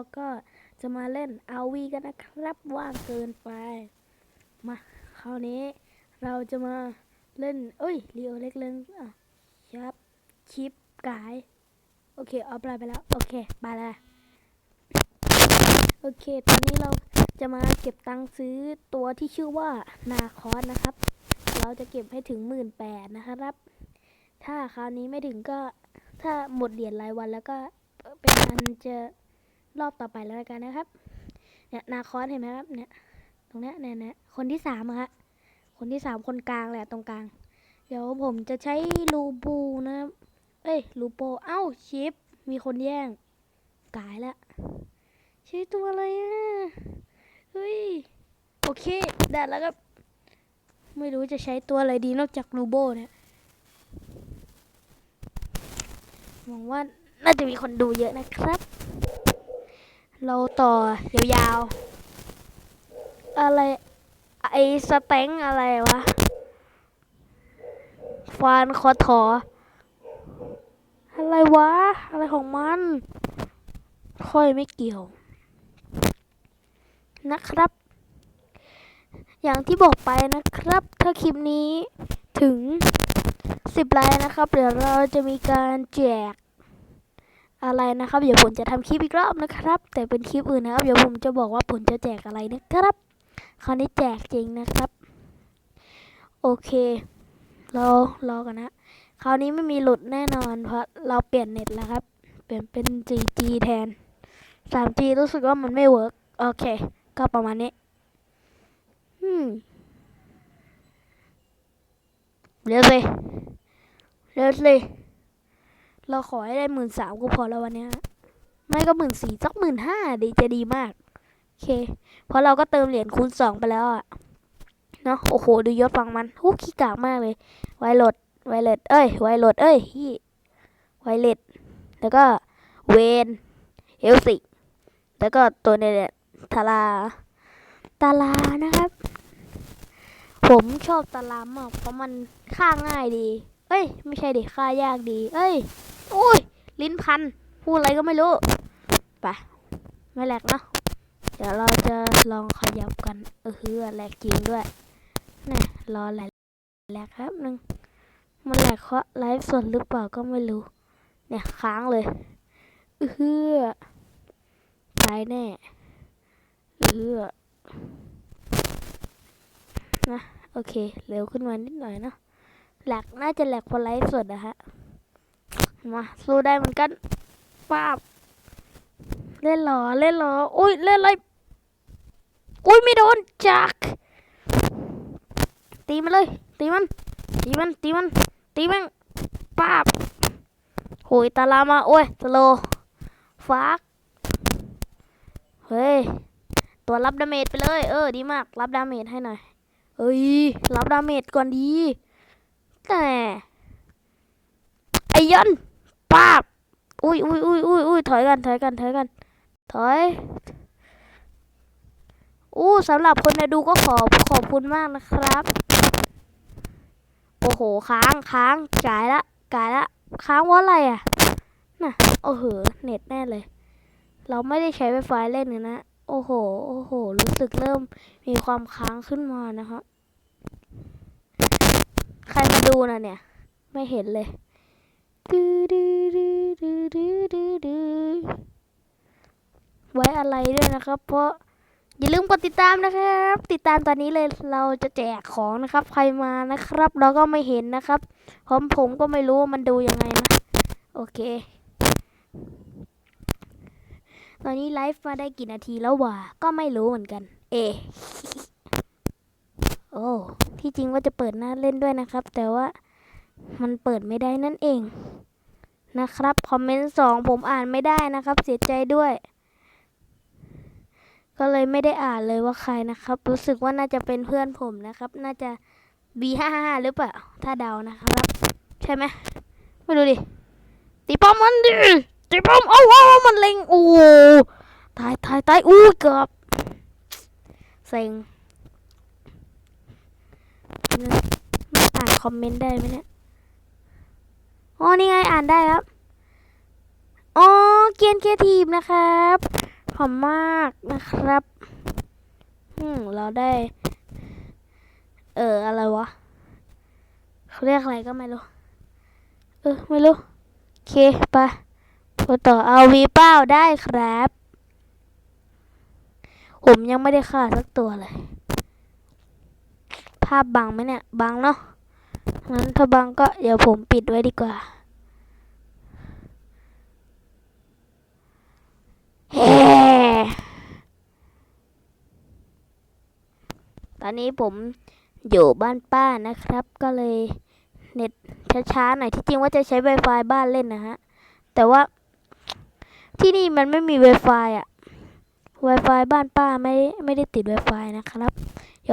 เราก็จะมาเล่นเอาวีกันนะครับ ว่างเกินไป มาคราวนี้เราจะมาเล่น เอ้ยเรียวเล็กเล่นอะชับชิปกาย โอเคเอาไปไปแล้ว โอเคไปแล้วโอเค ตอนนี้เราจะมาเก็บตังค์ซื้อตัวที่ชื่อว่านาคอสนะครับ เราจะเก็บให้ถึงหมื่นแปดนะครับ ถ้าคราวนี้ไม่ถึงก็ถ้าหมดเหรียญรายวันแล้วก็เป็นอันจะ รอบต่อไปแล้วกันนะครับ เนี่ยนาคอสเห็นไหมครับ เนี่ย ตรงนี้เนี่ยเนี่ยคนที่สามอะฮะคนที่สามคนกลางแหละตรงกลาง เดี๋ยวผมจะใช้ลูบูนะครับ เอ้ยลูโป เอ้าชิป มีคนแย่งกายละใช้ตัวอะไรอะ เฮ้ย โอเคได้แล้วครับ ไม่รู้จะใช้ตัวอะไรดีนอกจากลูโบเนี่ยหวังว่าน่าจะมีคนดูเยอะนะครับ เราต่อยาวๆ อะไรไอสเต็งอะไรวะ ฟานคอถอ อะไรวะ อะไรของมัน ค่อยไม่เกี่ยว นะครับ อย่างที่บอกไปนะครับ ถ้าคลิปนี้ถึง 10ไลค์นะครับ เดี๋ยวเราจะมีการแจก อะไรนะครับเดี๋ยวผมจะทำคลิปอีกรอบนะครับ แต่เป็นคลิปอื่นนะครับเดี๋ยวผมจะบอกว่าผมจะแจกอะไรนะครับ คราวนี้แจกจริงนะครับ โอเครารอกันนะคราวนี้ไม่มีหลุดแน่นอนเพราะเราเปลี่ยนเน็ตแล้วครับ เปลี่ยนเป็น 4G แทน 3G รู้สึกว่ามันไม่เวิร์กโอเค ก็ประมาณนี้อืมเร็วสิเร็วสิ เราขอให้ได้หมื่นสามก็พอแล้ววันนี้ไม่ก็หมื่นสี่สักหมื่นห้าดีจะดีมากโอเค เพราะเราก็เติมเหรียญคูณสองไปแล้วอะเนาะโอ้โห ดูยศฟังมันหูขี้กากมากเลย ไวโรดไวเลตเอ้ย ไวโรดเอ้ยฮี่ไวเลตแล้วก็เวนเฮลสิแล้วก็ตัวเนี่ยทาราตาลานะครับ ผมชอบตารามากเพราะมันฆ่าง่ายดี เอ้ย ไม่ใช่ดิฆ่ายากดี เอ้ย อุ้ย ลิ้นพัน พูดอะไรก็ไม่รู้ ไป ไม่แหลกเนาะ เดี๋ยวเราจะลองขยับกัน เออฮือแหลกจริงด้วยนี่รอแหลกแหลกครับหนึ่งมันแหลกเพราะไลฟ์สดหรือเปล่าก็ไม่รู้ เนี่ยค้างเลยเออฮือตายแน่เออนะโอเค เร็วขึ้นมานิดหน่อยเนาะแหลกน่าจะแหลกเพราะไลฟ์สดนะฮะ มาสู้ได้เหมือนกันป้าบเล่นหรอเล่นหรออุ้ยเล่นอะไรอุ้ยไม่โดนจักตีมันเลยตีมันตีมันตีมันตีมันป้าบโหยตาลามาโอ้ยสโลฟักเฮ้ยตัวรับดาเมจไปเลยเออดีมาก รับดาเมจให้หน่อยเอ้ยรับดาเมจก่อนดีแต่ไอยัน ป้าบอุ้ยอุ้ยอุ้ยอุ้ยอุ้ยถอยกันถอยกันถอยกัน ถอยอู้สำหรับคนในดูก็ขอขอบคุณมากนะครับ โอ้โหค้างค้างจ่ายละจ่ายละ ค้างว่าอะไรอะ น่ะ โอ้โห เน็ตแน่เลย เราไม่ได้ใช้ไวไฟเล่นเลยนะ โอ้โห โอ้โห รู้สึกเริ่มมีความค้างขึ้นมานะคะใครมาดูนะเนี่ย ไม่เห็นเลย ดูดูดูดูดูดูดูไว้อะไรด้วยนะครับ เพราะอย่าลืมกดติดตามนะครับ ติดตามตอนนี้เลยเราจะแจกของนะครับ ใครมานะครับ เราก็ไม่เห็นนะครับผมผมก็ไม่รู้ว่ามันดูยังไงนะ โอเค ตอนนี้ไลฟ์มาได้กี่นาทีแล้ววะก็ไม่รู้เหมือนกัน เอโอ้ที่จริงว่าจะเปิดหน้าเล่นด้วยนะครับ แต่ว่ามันเปิดไม่ได้นั่นเอง นะครับ คอมเมนต์สองผมอ่านไม่ได้นะครับ เสียใจด้วย ก็เลยไม่ได้อ่านเลยว่าใครนะครับ รู้สึกว่าน่าจะเป็นเพื่อนผมนะครับ น่าจะ B55 หรือเปล่า ถ้าเดานะครับ ใช่ไหมไม่รู้ดิ ตีป้อมมันดิ ตีป้อม เอาเอาเอามันเล็ง โอ้ตายตายตายอู้เกือบเซ็ง ไม่อ่านคอมเมนต์ได้ไหมเนี่ย อ๋อนี่ไงอ่านได้ครับ อ๋อเกียนเคทีมนะครับขอมมากนะครับอืมเราได้ เอออะไรวะเขาเรียกอะไรก็ไม่รู้ เออไม่รู้ โอเคไปไปต่อเอาวีเป้าได้ครับ ผมยังไม่ได้ฆ่าสักตัวเลย ภาพบังไหมเนี่ย บังเนาะ งั้นถ้าบังก็เดี๋ยวผมปิดไว้ดีกว่าเฮ้ตอนนี้ผมอยู่บ้านป้านะครับ ก็เลยเน็ตช้าๆหน่อยที่จริงว่าจะใช้ Wi-Fi บ้านเล่นนะฮะ แต่ว่าที่นี่มันไม่มี Wi-Fi อะ Wi-Fi บ้านป้าไม่ไม่ได้ติด Wi-Fi นะครับ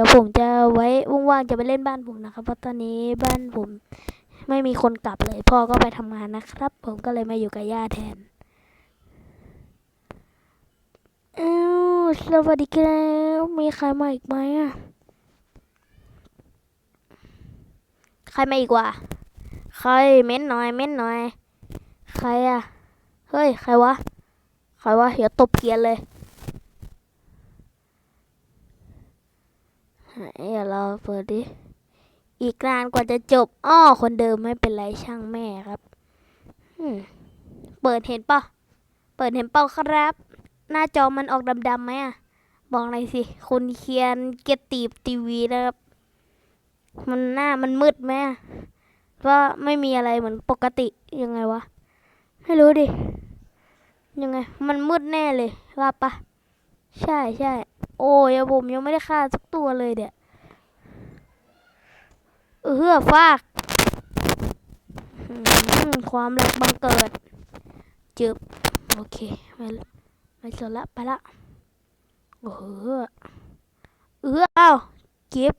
ดี๋ยวผมจะไว้ว่างๆจะไปเล่นบ้านผมนะครับ เพราะตอนนี้บ้านผมไม่มีคนกลับเลย พ่อก็ไปทำงานนะครับ ผมก็เลยมาอยู่กับย่าแทนอ้าวสวัสดีครับมีใครมาอีกไหมอะใครมาอีกวะใครเม้นหน่อย เม้นหน่อย ใครอะ เฮ้ย ใครวะ ใครวะเดี๋ยวตบเกียนเลย เดี๋ยวเราเปิดดิ อีกนานกว่าจะจบ อ้อ คนเดิมไม่เป็นไรช่างแม่ครับเปิดเห็นปะเปิดเห็นเป้าครับ หน้าจอมันออกดำๆไหมอะ บอกหน่อยสิ คุณเคียนเกยตีบทีวีนะครับ มันหน้ามันมืดไหมว่าไม่มีอะไรเหมือนปกติยังไงวะ ไม่รู้ดิ ยังไง มันมืดแน่เลยว่าปะ ใช่ใช่ โอ้ยผมยังไม่ได้ฆ่าสักตัวเลยเดี๋ยเออฟากความแรงบังเกิดจึบโอเคไม่ไม่สนละไปละโอ้โหเออเอาเก็บ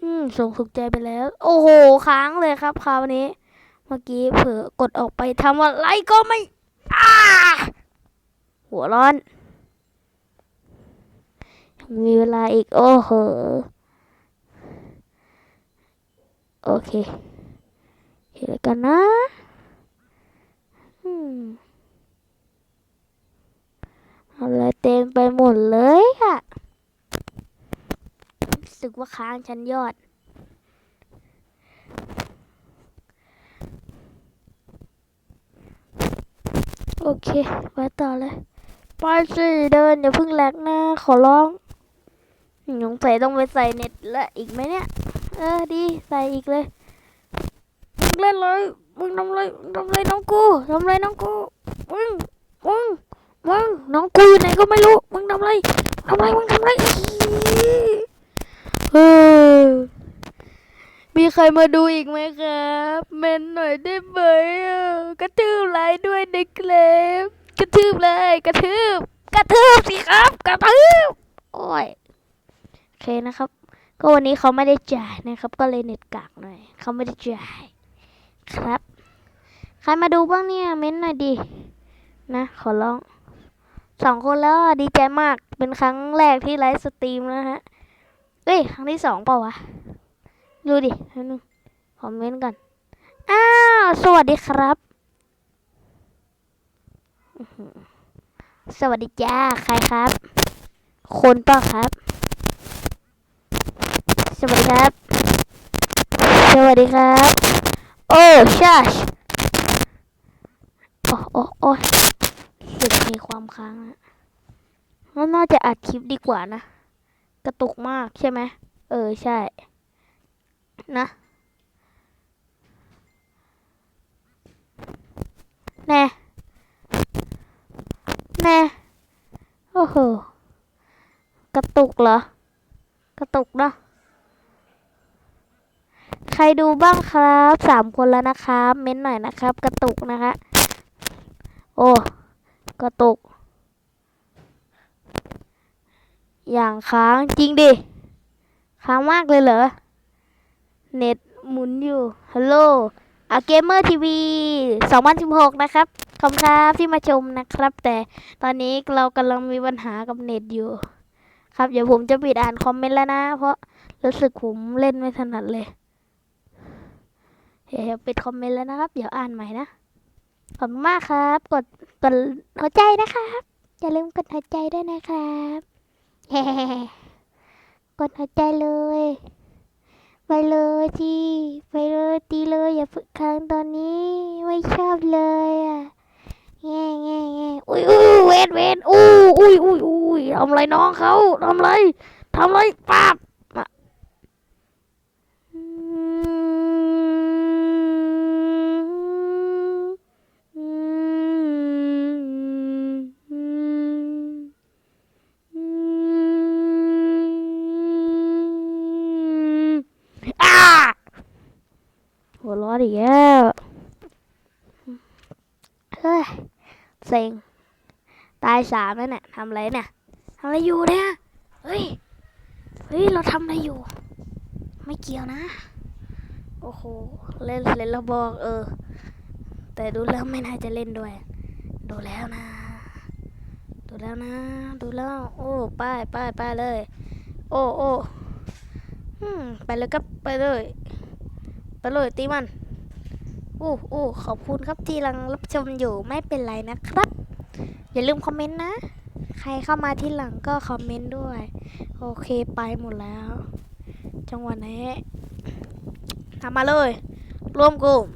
อืมส่งสุขใจไปแล้ว โอ้โหค้างเลยครับคราวนี้ เมื่อกี้เผลอกดออกไปทำอะไรก็ไม่อ้า หัวร้อนยังมีเวลาอีก โอ้โห โอเค เห็นกันนะอืมอะไรเต็มไปหมดเลยอะรู้สึกว่าค้างชั้นยอดโอเคไปต่อเลย ไปสิเดินอย่าเพิ่งแลกนะขอร้องสงสัยต้องไปใส่เน็ตละอีกไหมเนี่ย เออดีใส่อีกเลยมึงเล่นเลยมึงทำอะไรทำอะไรน้องกูทำอะไรน้องกูมึงมึงมึงน้องกูอยู่ไหนก็ไม่รู้มึงทำอะไรทำอะไรมึงทำอะไรเออมีใครมาดูอีกไหมครับ เมนหน่อยได้ไหมกระทืบไลค์ด้วยในคลิป กระทืบเลย กระทืบ กระทืบสิครับ กระทืบ โอ้ย โอเคนะครับ ก็วันนี้เขาไม่ได้จ่ายนะครับ ก็เลยเน็ตกากหน่อย เขาไม่ได้จ่าย ครับ ใครมาดูบ้างเนี่ย เม้นหน่อยดิ นะ ขอร้อง สองคนแล้วดีใจมาก เป็นครั้งแรกที่ไลฟ์สตรีมนะฮะ เอ้ย ครั้งที่สองเปล่าวะ ดูดินึงคอมเมนต์กันอ้าว สวัสดีครับ สวัสดีจ้า ใครครับ คนเปล่าครับ สวัสดีครับ สวัสดีครับ โอ้ชัชโอ้โอ้โอ้สึกมีความค้างอะแล้วน่าจะอัดคลิปดีกว่านะ กระตุกมากใช่ไหม เออ ใช่ นะแน่ แน่โอ้โห กระตุกเหรอ กระตุกเนอะใครดูบ้างครับสามคนแล้วนะครับเม้นหน่อยนะครับ กระตุกนะคะ โอ้กระตุก อย่างค้างจริงดิ ค้างมากเลยเหรอ เน็ตหมุนอยู่ฮัลโหล เกมเมอร์ทีวี2016 นะครับ ขอบคุณครับที่มาชมนะครับ แต่ตอนนี้เรากำลังมีปัญหากับเน็ตอยู่ ครับ เดี๋ยวผมจะปิดอ่านคอมเมนต์แล้วนะ เพราะรู้สึกผมเล่นไม่ถนัดเลย เดี๋ยวปิดคอมเมนต์แล้วนะครับ เดี๋ยวอ่านใหม่นะ ขอบคุณมากครับ กดกดหัวใจนะครับ อย่าลืมกดหัวใจด้วยนะครับเฮ้กดหัวใจเลย ไปเลยจีไปเลยตีเลยอย่าฝึกค้างตอนนี้ไม่ชอบเลยอะแง่แง่แง่อุ้ยอุ้ยเวนเวนอู้อุ้ยอุ้ยอุ้ยทำไรน้องเขาทำไรทำไรปาบ อีกแล้วเฮ้ยเซ็งตายสามแล้วเนี่ยทำอะไรเนี่ยทำอะไรอยู่เนี่ยเฮ้ยเฮ้ยเราทำอะไรอยู่ ไม่เกี่ยวนะ โอ้โหเล่นเล่นเราบอกเออ แต่ดูแล้วไม่น่าจะเล่นด้วย ดูแล้วนะ ดูแล้วนะ ดูแล้ว โอ้ป้ายป้ายป้ายเลย โอ้โอ้ไปเลยครับไปเลยไปเลยตีมัน อู้อู้ขอบคุณครับที่กำลังรับชมอยู่ไม่เป็นไรนะครับ อย่าลืมคอมเมนต์นะ ใครเข้ามาที่หลังก็คอมเมนต์ด้วย โอเคไปหมดแล้ว จังหวะนี้ทำมาเลย ร่วมกลุ่ม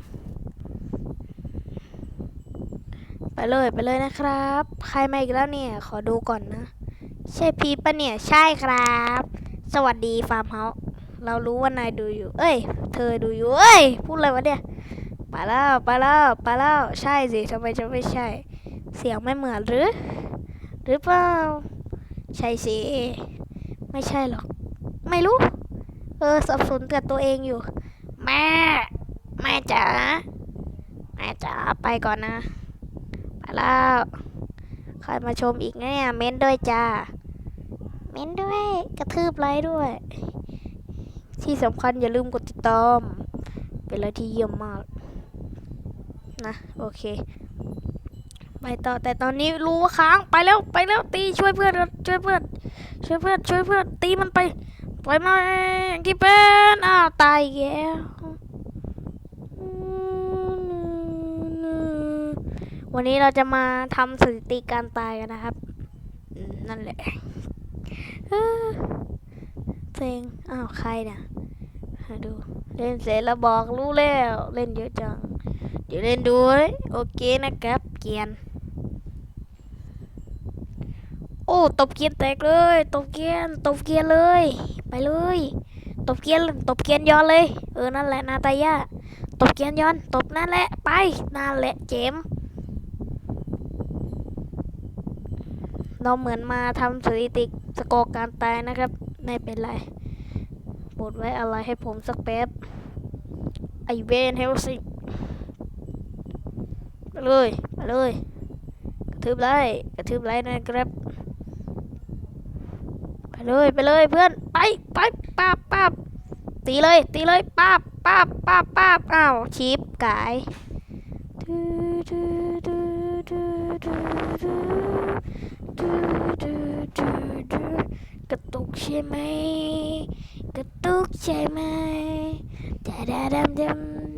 ไปเลยไปเลยนะครับ ใครมาอีกแล้วเนี่ย ขอดูก่อนนะ ใช่พีปะเนี่ย ใช่ครับ สวัสดีฟาร์มเฮาเรารู้ว่านายดูอยู่ เอ้ย เธอดูอยู่ เอ้ย พูดอะไรวะเนี่ย ไปแล้วไปแล้วไปแล้วใช่สิทำไมจะไม่ใช่ เสียงไม่เหมือนหรือ หรือเปล่า ใช่สิ ไม่ใช่หรอก ไม่รู้ เออสับสนกับตัวเองอยู่ แม่ แม่จ๋าแม่จ๋าไปก่อนนะ ไปแล้วใครมาชมอีกเนี่ยเม้นด้วยจ้า เม้นด้วยกระทืบไลค์ด้วย ที่สำคัญอย่าลืมกดติดตามเป็นอะไรที่เยี่ยมมาก นะโอเค ไปต่อแต่ตอนนี้รู้ว่าค้างไปแล้วไปแล้วตีช่วยเพื่อนช่วยเพื่อนช่วยเพื่อนช่วยเพื่อนตีมันไปปล่อยมาที่เป็นอ้าวตายแล้ววันนี้เราจะมาทำสถิติการตายกันนะครับ นั่นแหละเอ้อเซ็งอ้าวใครเนี่ยดู เล่นเสร็จแล้วบอกรู้แล้ว เล่นเยอะจัง เดี๋ยวเล่นด้วยโอเคนะครับเกียน โอ้ตบเกียนแตกเลยตบเกียนตบเกียนเลย ไปเลยตบเกียนตบเกียนย้อนเลยเออนั่นแหละนาตายาตบเกียนย้อนตบนั่นแหละไปนั่นแหละเจมเราเหมือนมาทำสถิติสกอร์การตายนะครับไม่เป็นไรบดไว้อะไรให้ผมสักแป๊บไอเวนเฮลซิ ไปเลยไปเลยกระทืบไล่กระทืบไล่นะครับไปเลยไปเลยเพื่อนไปไปป้าบป้าบตีเลยตีเลยป้าบป้าบป้าบป้าบอ้าวชีพกายกระตุกใช่ไหมกระตุกใช่ไหมจะดาดำด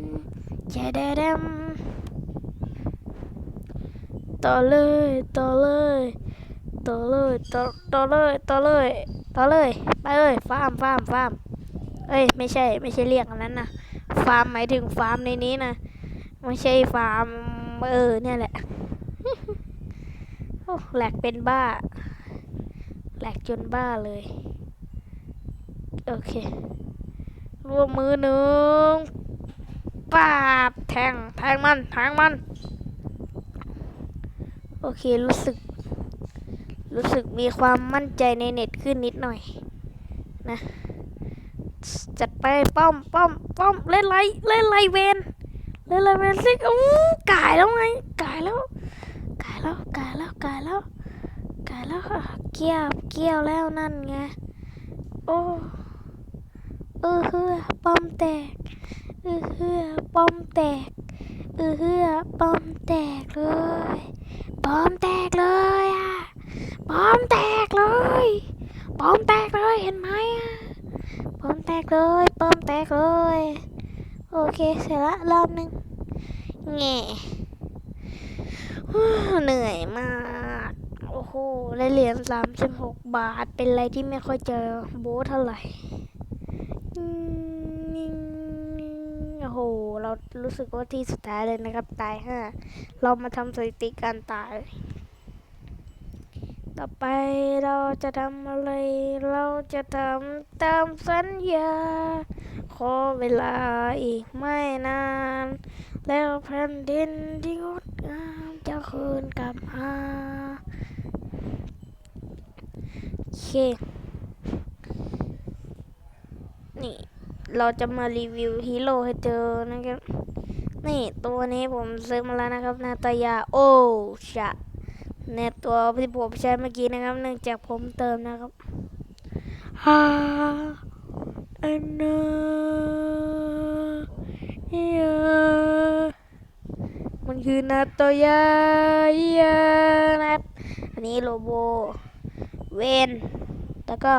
ำจะดาดำ ต่อเลยต่อเลยต่อเลยต่อต่อเลยต่อเลยต่อเลยไปเลยฟาร์มฟาร์มฟาร์มเอ้ยไม่ใช่ไม่ใช่เรียกอันนั้นนะฟาร์มหมายถึงฟาร์มในนี้นะไม่ใช่ฟาร์มเออเนี่ยแหละโอ้แหลกเป็นบ้าแหลกจนบ้าเลย โอเครวมมือหนึ่งปาบแทงแทงมันแทงมัน โอเครู้สึก รู้สึกมีความมั่นใจในเน็ตขึ้นนิดหน่อย นะ จัดไปป้อมป้อมป้อมเล่นไรเล่นไรเวนเล่นไรเวนสิกอู้กายแล้วไงกายแล้วกายแล้วกายแล้วกายแล้วกายแล้วเกี่ยวเกี่ยวแล้วนั่นไงโอ้เออเฮือป้อมแตกเออเฮือป้อมแตกเออเฮือป้อมแตกเลย ป้อมแตกเลยอะปอมแตกเลยปอมแตกเลยเห็นไหมอะปอมแตกเลยปอมแตกเลย โอเคเสร็จละรอบหนึ่งแง่เหนื่อยมาก โอ้โหได้เหรียญสามสิบหกบาท เป็นอะไรที่ไม่ค่อยเจอโบเท่าไหร่ โอ้โห เรารู้สึกว่าที่สุดท้ายเลยนะครับ ตายห้า เรามาทำสถิติการตาย ต่อไปเราจะทำอะไร เราจะทำตามสัญญา ขอเวลาอีกไม่นาน แล้วแผ่นดินที่งดงามจะคืนกลับมาโอเค นี่ เราจะมารีวิวฮีโร่ให้เจอนะครับ นี่ตัวนี้ผมซื้อมาแล้วนะครับ นาตายาโอชะในตัวที่ผมใช้เมื่อกี้นะครับ เนื่องจากผมเติมนะครับฮ่าอันนาเฮียมันคือนาตายาเฮียนะอันนี้โลโบ เวน แล้วก็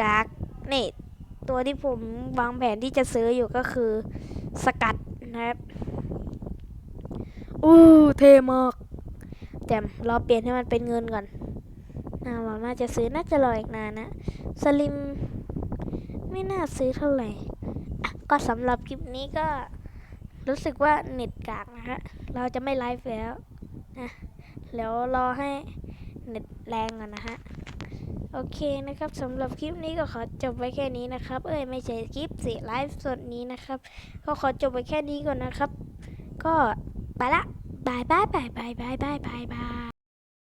กากนี่ ตัวที่ผมวางแผนที่จะซื้ออยู่ก็คือสกัดนะครับอู้เท่มากแต่รอเปลี่ยนให้มันเป็นเงินก่อนน่าเราน่าจะซื้อน่าจะรออีกนานนะสลิมไม่น่าซื้อเท่าไหร่อะก็สำหรับคลิปนี้ก็รู้สึกว่าเน็ตกากนะฮะเราจะไม่ไลฟ์แล้วนะแล้วรอให้เน็ตแรงก่อนนะฮะ โอเคนะครับสำหรับคลิปนี้ก็ขอจบไว้แค่นี้นะครับ เอ้ยไม่ใช่คลิปสิไลฟ์สดนี้นะครับ ก็ขอจบไว้แค่นี้ก่อนนะครับ ก็ไปละบายบายบายบายบายบายบาย